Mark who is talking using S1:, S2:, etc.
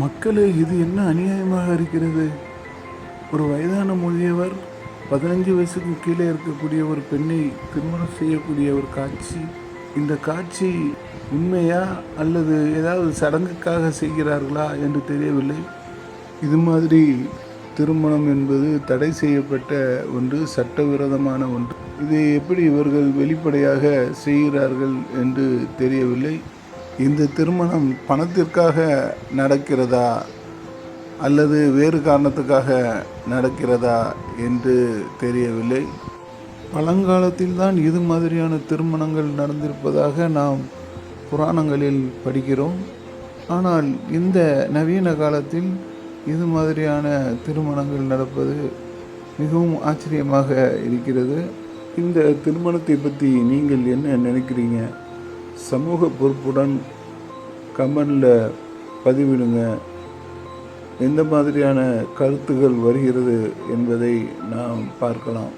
S1: மக்களே இது என்ன அநியாயமாக இருக்கிறது? ஒரு வயதான முதியவர் பதினஞ்சு வயசுக்கு கீழே இருக்கக்கூடிய ஒரு பெண்ணை திருமணம் செய்யக்கூடிய ஒரு காட்சி இந்த காட்சி உண்மையா அல்லது ஏதாவது சடங்குக்காக செய்கிறார்களா என்று தெரியவில்லை. இது மாதிரி திருமணம் என்பது தடை செய்யப்பட்ட ஒன்று சட்டவிரோதமான ஒன்று. இதை எப்படி இவர்கள் வெளிப்படையாக செய்கிறார்கள் என்று தெரியவில்லை. இந்த திருமணம் பணத்திற்காக நடக்கிறதா அல்லது வேறு காரணத்துக்காக நடக்கிறதா என்று தெரியவில்லை. பழங்காலத்தில் தான் இது மாதிரியான திருமணங்கள் நடந்திருப்பதாக நாம் புராணங்களில் படிக்கிறோம். ஆனால் இந்த நவீன காலத்தில் இது மாதிரியான திருமணங்கள் நடப்பது மிகவும் ஆச்சரியமாக இருக்கிறது. இந்த திருமணத்தை பற்றி நீங்கள் என்ன நினைக்கிறீங்க? சமூக பொறுப்புடன் கமெண்டில் பதிவிடுங்க. எந்த மாதிரியான கருத்துகள் வருகிறது என்பதை நாம் பார்க்கலாம்.